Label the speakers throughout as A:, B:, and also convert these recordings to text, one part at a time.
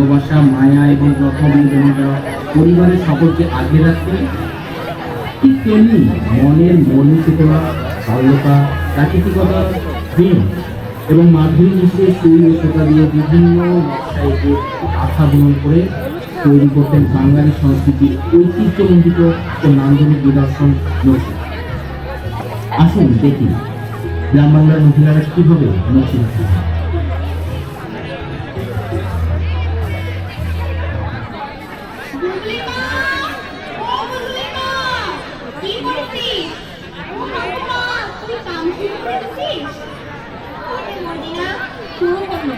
A: ভালোবাসা, মায়া এবং যত্ন তারা পরিবারের সকলকে আগে রাখতে ঠিক তেমনি মনের মৌলিকতা সরলতা প্রাকৃতিকতা, প্রেম এবং মাধুরী মিশে ও সুতা দিয়ে বিভিন্ন নকশায় আশা বুনন করে তৈরি করতেন বাঙালি সংস্কৃতির ঐতিহ্যমণ্ডিত ও নান্দনিক নিদর্শন নকশি আসুন দেখি গ্রাম বাংলার মহিলারা কীভাবে নকশি
B: আরে মদিনা শুরু করল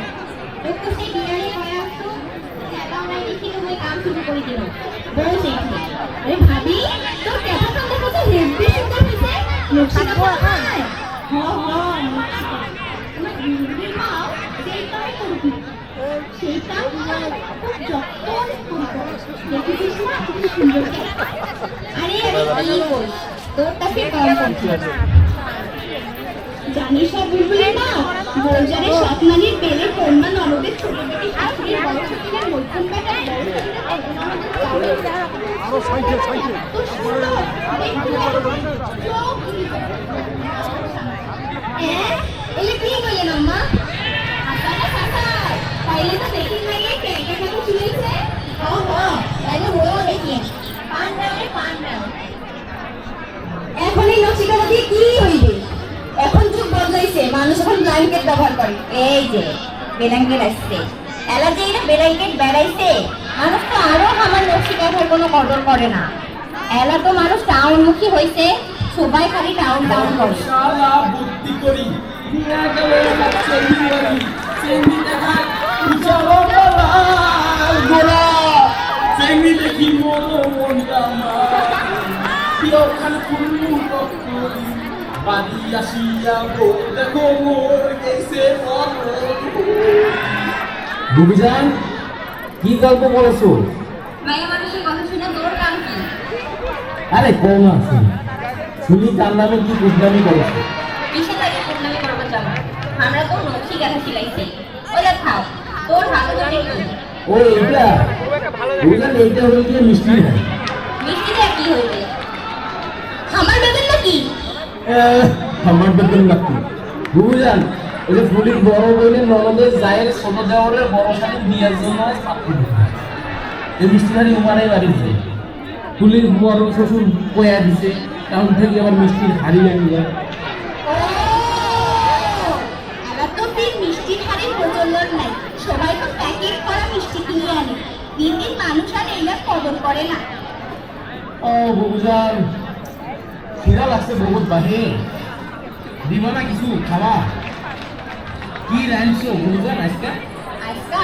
B: তোর তুমি কাম কম জানিস না বুলবুলি না হ্যাঁ এলে কি বললেন আম্মা তাইলে তো দেখি মানুষ এখন ব্ল্যাঙ্কেট ব্যবহার করে। এই যে ব্ল্যাঙ্কেট আসছে। এলা না ব্ল্যাঙ্কেট বেড়াইছে। মানুষ তো আরও আমার নকশিকাটার কোনো কদর করে না। এলা তো মানুষ টাউনমুখী হইছে, সবাই খালি টাউন টাউন করে।
C: দেখি মনো করি বাড়ি আসিয়া গো দেখো মোর গেছে
A: বুবিজান কি গল্প বলেছ?
B: মাইয়া মানুষের কথা শুনে তোর কাম কি?
A: আরে কম আছে। শুনি তার নামে কি বুঝলামি করেছ?
B: কিসে লাগে বদনামি করব চলো আমরা তো নকশি কাঁথা সিলাইছি ওটা খাও। তোর হাতে ধরে
A: ও এটা। বুঝলেন এইটা হলো গিয়ে মিষ্টি হয়
B: মিষ্টি দিয়ে কি হইবে আমার বেতন নাকি
A: আহ, আমার বেতন লাগতো বুঝলেন? ওই যে ফুলির বড় বইলে ননদের জায়ের ছোট দেওয়ারের বড় সাথে বিয়ের জন্য। এই মিষ্টিখানি উমারাই বাড়ি দিছে ফুলির বড় শ্বশুর কয়া দিছে টাউন থেকে আবার মিষ্টির হাড়ি
B: হারের প্রচলন নাই। সবাই তো প্যাকেট করা মিষ্টি কিনে আনে। দিন দিন মানুষ আর এইগুলো কদর করে না।
A: ও বুবুজান খিদা লাগছে বহুত বাহে দিব না কিছু খাওয়া কি রাঁধছো বুবুজান আজকে
B: আজকা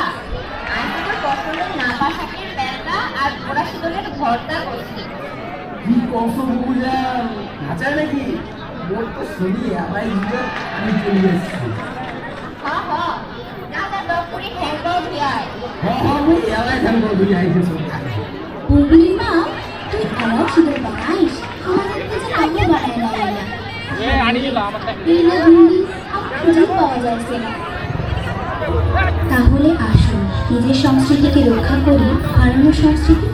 B: আজকে তো পছন্দের নাপা শাকের বেলটা আর ঘোড়া শীতলের ভর্তা করছি
A: কি কৌশল বুবুজান নাচায় নাকি? মোর তো শুনি আবার আমি চলে এসেছি
B: দাদা ডক্টরি
A: হ্যাঁ হ্যাঁ মুই এলাই আইছে
D: তাহলে আসুন নিজের সংস্কৃতিকে রক্ষা করি হারানো সংস্কৃতি